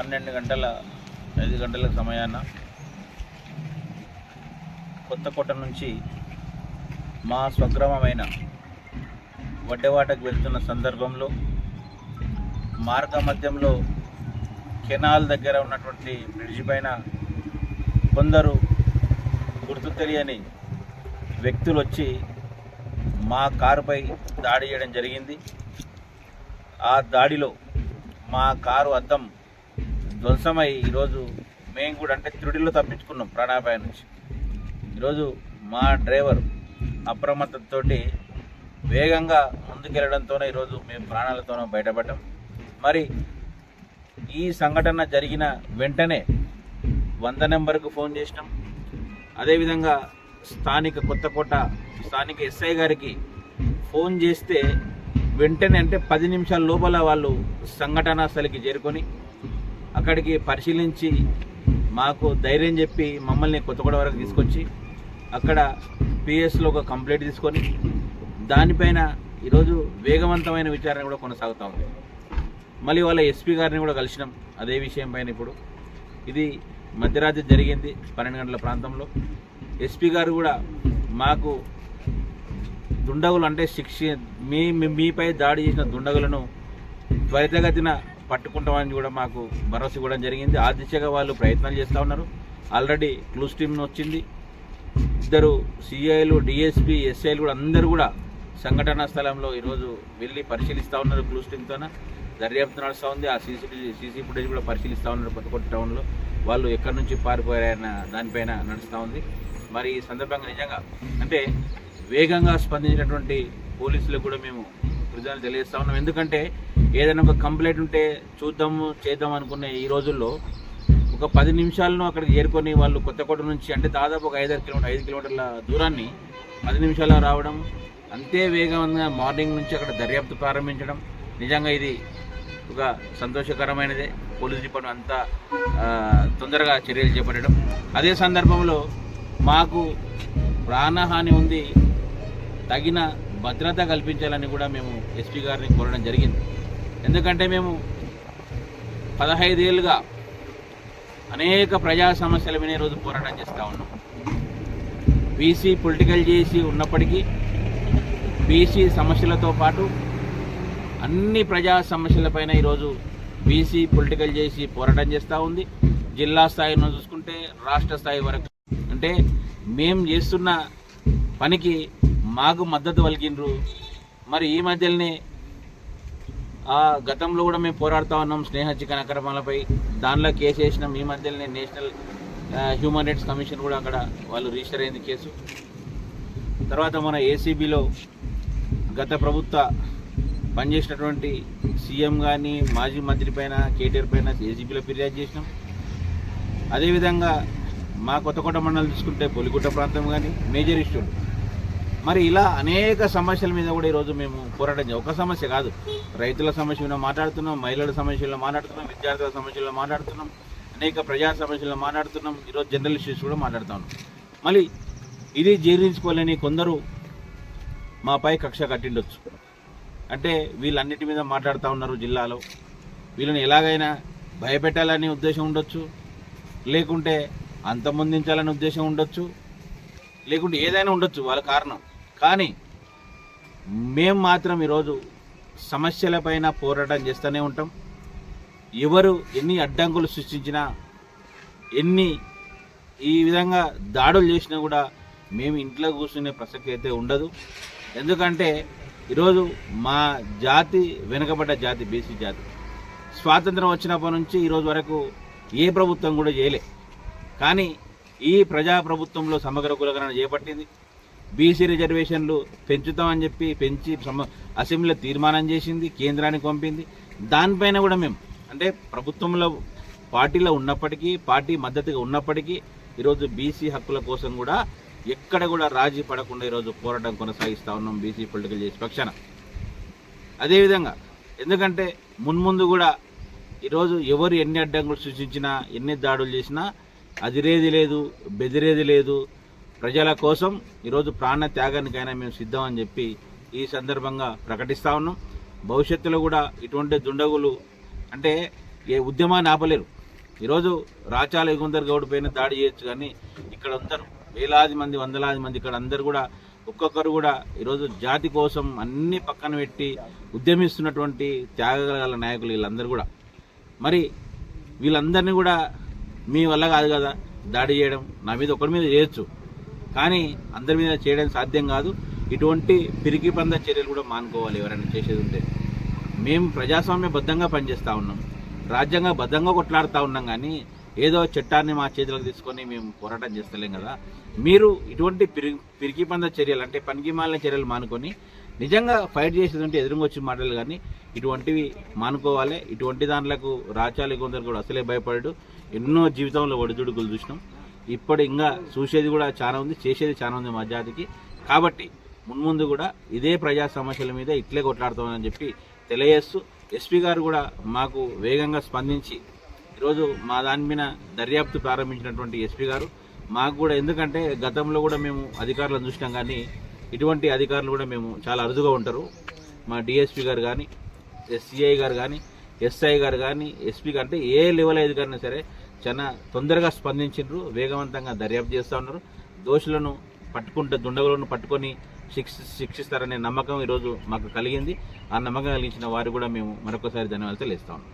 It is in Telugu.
పన్నెండు గంటల ఐదు గంటల సమయాన కొత్తకోట నుంచి మా స్వగ్రామమైన వడ్డేవాటకు వెళ్తున్న సందర్భంలో మార్గ మధ్యంలో కెనాల్ దగ్గర ఉన్నటువంటి బ్రిడ్జి పైన కొందరు గుర్తు తెలియని వ్యక్తులు వచ్చి మా కారుపై దాడి చేయడం జరిగింది. ఆ దాడిలో మా కారు అద్దం ధ్వంసమై ఈరోజు మేము కూడా అంటే త్రుడిలో తప్పించుకున్నాం ప్రాణాపాయ నుంచి. ఈరోజు మా డ్రైవర్ అప్రమత్తతో వేగంగా ముందుకెళ్ళడంతోనే ఈరోజు మేము ప్రాణాలతోనే బయటపడ్డాం. మరి ఈ సంఘటన జరిగిన వెంటనే వంద నెంబర్కు ఫోన్ చేసినాం. అదేవిధంగా స్థానిక కొత్తకోట స్థానిక ఎస్ఐ గారికి ఫోన్ చేస్తే వెంటనే అంటే పది నిమిషాల లోపల వాళ్ళు సంఘటన స్థలికి చేరుకొని అక్కడికి పరిశీలించి మాకు ధైర్యం చెప్పి మమ్మల్ని కొత్తగూడ వరకు తీసుకొచ్చి అక్కడ పిఎస్లో ఒక కంప్లైంట్ తీసుకొని దానిపైన ఈరోజు వేగవంతమైన విచారణ కూడా కొనసాగుతూ ఉంది. మళ్ళీ వాళ్ళ ఎస్పీ గారిని కూడా కలిసినాం అదే విషయం పైన ఇప్పుడు. ఇది మధ్యరాత్రి జరిగింది పన్నెండు గంటల ప్రాంతంలో. ఎస్పీ గారు కూడా మాకు దుండగులు అంటే శిక్ష మీ మీ- మీపై దాడి చేసిన దుండగులను త్వరితగతిన పట్టుకుంటామని కూడా మాకు భరోసా ఇవ్వడం జరిగింది. ఆ దిశగా వాళ్ళు ప్రయత్నాలు చేస్తూ ఉన్నారు. ఆల్రెడీ క్లూస్ టీమ్ వచ్చింది. ఇద్దరు సిఐలు డిఎస్పి ఎస్ఐలు కూడా అందరూ కూడా సంఘటనా స్థలంలో ఈరోజు వెళ్ళి పరిశీలిస్తూ ఉన్నారు క్లూస్ టీమ్తోన దర్యాప్తు నడుస్తూ ఉంది. ఆ సీసీ సీసీ ఫుటేజ్ కూడా పరిశీలిస్తూ ఉన్నారు కొత్తకోట టౌన్లో వాళ్ళు ఎక్కడి నుంచి పారిపోయారన్న దానిపైన నడుస్తూ ఉంది. మరి ఈ సందర్భంగా నిజంగా అంటే వేగంగా స్పందించినటువంటి పోలీసులకు కూడా మేము కృతజ్ఞతలు తెలియజేస్తా ఉన్నాం. ఎందుకంటే ఏదైనా ఒక కంప్లైంట్ ఉంటే చూద్దాము చేద్దాం అనుకునే ఈ రోజుల్లో ఒక పది నిమిషాలను అక్కడికి చేరుకొని వాళ్ళు కొత్తకోట నుంచి అంటే దాదాపు ఒక ఐదారు కిలోమీటర్ ఐదు కిలోమీటర్ల దూరాన్ని పది నిమిషాల్లో రావడం అంతే వేగంగా మార్నింగ్ నుంచి అక్కడ దర్యాప్తు ప్రారంభించడం. నిజంగా ఇది ఒక సంతోషకరమైనదే. పోలీస్ డిపార్ట్మెంట్ అంతా తొందరగా చర్యలు చేపట్టడం. అదే సందర్భంలో మాకు ప్రాణహాని ఉంది. తగిన భద్రత కల్పించాలని కూడా మేము ఎస్పీ గారిని కోరడం జరిగింది. ఎందుకంటే మేము పదహైదేళ్ళుగా అనేక ప్రజా సమస్యల మీద ఈరోజు పోరాటం చేస్తూ ఉన్నాం. బీసీ పొలిటికల్ చేసి ఉన్నప్పటికీ బీసీ సమస్యలతో పాటు అన్ని ప్రజా సమస్యలపైన ఈరోజు బీసీ పొలిటికల్ చేసి పోరాటం చేస్తూ ఉంది. జిల్లా స్థాయిలో చూసుకుంటే రాష్ట్ర స్థాయి వరకు. అంటే మేము చేస్తున్న పనికి మాకు మద్దతు పలికినరు మరి ఈ మధ్యనే గతంలో కూడా మేము పోరాడుతూ ఉన్నాం. స్నేహ చికెన్ అక్రమాలపై దానిలో కేసు వేసినాం ఈ మధ్యలోనే నేషనల్ హ్యూమన్ రైట్స్ కమిషన్ కూడా అక్కడ వాళ్ళు రిజిస్టర్ అయింది కేసు. తర్వాత మన ఏసీబీలో గత ప్రభుత్వ పనిచేసినటువంటి సీఎం కానీ మాజీ మంత్రి పైన కేటీఆర్ పైన ఏసీబీలో ఫిర్యాదు చేసినాం. అదేవిధంగా మా కొత్తకోట మండలం తీసుకుంటే పొలిగుట్ట ప్రాంతం కానీ మేజర్ ఇష్యూలు మరి ఇలా అనేక సమస్యల మీద కూడా ఈరోజు మేము పోరాటం ఒక సమస్య కాదు. రైతుల సమస్యలను మాట్లాడుతున్నాం మహిళల సమస్యల్లో మాట్లాడుతున్నాం విద్యార్థుల సమస్యల్లో మాట్లాడుతున్నాం అనేక ప్రజా సమస్యలను మాట్లాడుతున్నాం. ఈరోజు జనరల్ ఇష్యూస్ కూడా మాట్లాడుతున్నాం మళ్ళీ ఇది జీర్ణించుకోలేని కొందరు మాపై కక్ష కట్టిండొచ్చు. అంటే వీళ్ళన్నిటి మీద మాట్లాడుతూ ఉన్నారు జిల్లాలో. వీళ్ళని ఎలాగైనా భయపెట్టాలని ఉద్దేశం ఉండొచ్చు. లేకుంటే అంతమొందించాలనే ఉద్దేశం ఉండొచ్చు. లేకుంటే ఏదైనా ఉండొచ్చు వాళ్ళ కారణం. కానీ మేము మాత్రం ఈరోజు సమస్యలపైన పోరాటం చేస్తూనే ఉంటాం. ఎవరు ఎన్ని అడ్డంకులు సృష్టించినా ఎన్ని ఈ విధంగా దాడులు చేసినా కూడా మేము ఇంట్లో కూర్చునే ప్రసక్తి అయితే ఉండదు. ఎందుకంటే ఈరోజు మా జాతి వెనుకబడ్డ జాతి బీసీ జాతి. స్వాతంత్రం వచ్చినప్పటి నుంచి ఈరోజు వరకు ఏ ప్రభుత్వం కూడా చేయలే. కానీ ఈ ప్రజా ప్రభుత్వంలో సమగ్ర కులగణన చేపట్టింది. బీసీ రిజర్వేషన్లు పెంచుతామని చెప్పి పెంచి అసెంబ్లీలో తీర్మానం చేసింది కేంద్రానికి పంపింది. దానిపైన కూడా మేము అంటే ప్రభుత్వంలో పార్టీలో ఉన్నప్పటికీ పార్టీ మద్దతుగా ఉన్నప్పటికీ ఈరోజు బీసీ హక్కుల కోసం కూడా ఎక్కడ కూడా రాజీ పడకుండా ఈరోజు పోరాటం కొనసాగిస్తూ ఉన్నాం బీసీ పొలిటికల్ చేసి పక్షాన. అదేవిధంగా ఎందుకంటే మున్ముందు కూడా ఈరోజు ఎవరు ఎన్ని అడ్డంకులు సృష్టించినా ఎన్ని దాడులు చేసినా అదిరేది లేదు బెదిరేది లేదు ప్రజల కోసం ఈరోజు ప్రాణ త్యాగానికైనా మేము సిద్ధం అని చెప్పి ఈ సందర్భంగా ప్రకటిస్తా ఉన్నాం. భవిష్యత్తులో కూడా ఇటువంటి దుండగులు అంటే ఏ ఉద్యమాన్ని ఆపలేరు. ఈరోజు రాచాల ఎగుందర్ గౌడ్ పైన దాడి చేయొచ్చు కానీ ఇక్కడ అందరూ వేలాది మంది వందలాది మంది ఇక్కడ అందరు కూడా ఒక్కొక్కరు కూడా ఈరోజు జాతి కోసం అన్ని పక్కన పెట్టి ఉద్యమిస్తున్నటువంటి త్యాగగల నాయకులు వీళ్ళందరూ కూడా. మరి వీళ్ళందరినీ కూడా మీ వల్ల కాదు కదా దాడి చేయడం? నా మీద ఒకరి మీద చేయొచ్చు. కానీ అందరి మీద చేయడం సాధ్యం కాదు. ఇటువంటి పిరికి పంద చర్యలు కూడా మానుకోవాలి ఎవరైనా చేసేది ఉంటే. మేము ప్రజాస్వామ్యబద్ధంగా పనిచేస్తూ ఉన్నాం. రాజ్యాంగ బద్ధంగా కొట్లాడుతూ ఉన్నాం కానీ ఏదో చట్టాన్ని మా చేతులకు తీసుకొని మేము పోరాటం చేస్తలేం కదా. మీరు ఇటువంటి పిరి పిరికి పంద చర్యలు అంటే పనికిమాలిన చర్యలు మానుకొని నిజంగా ఫైట్ చేసేది ఉంటే ఎదురుకొచ్చి మాటలు కానీ ఇటువంటివి మానుకోవాలి. ఇటువంటి దాంట్లకు రాచాలి కొందరు కూడా అసలే భయపడడు. ఎన్నో జీవితంలో ఒడిదుడుకులు చూసినాం. ఇప్పుడు ఇంకా చూసేది కూడా చాలా ఉంది చేసేది చాలా ఉంది మా జాతికి. కాబట్టి మున్ముందు కూడా ఇదే ప్రజా సమస్యల మీద ఇట్లే కొట్లాడుతామని చెప్పి తెలియజేస్తూ ఎస్పీ గారు కూడా మాకు వేగంగా స్పందించి ఈరోజు మా దాని మీద దర్యాప్తు ప్రారంభించినటువంటి ఎస్పీ గారు మాకు కూడా ఎందుకంటే గతంలో కూడా మేము అధికారులను చూసినాం కానీ ఇటువంటి అధికారులు కూడా మేము చాలా అరుదుగా ఉంటారు. మా డిఎస్పీ గారు కానీ ఎస్సీఐ గారు కానీ ఎస్ఐ గారు కానీ ఎస్పీ అంటే ఏ లెవెల్ అధికారైనా సరే చాలా తొందరగా స్పందించారు వేగవంతంగా దర్యాప్తు చేస్తూ ఉన్నారు. దోషులను పట్టుకుంటే దుండగులను పట్టుకొని శిక్ష శిక్షిస్తారనే నమ్మకం ఈరోజు మాకు కలిగింది. ఆ నమ్మకం కలిగించిన వారు కూడా మేము మరొకసారి ధన్యవాదాలు తెలియజేస్తా ఉన్నాం.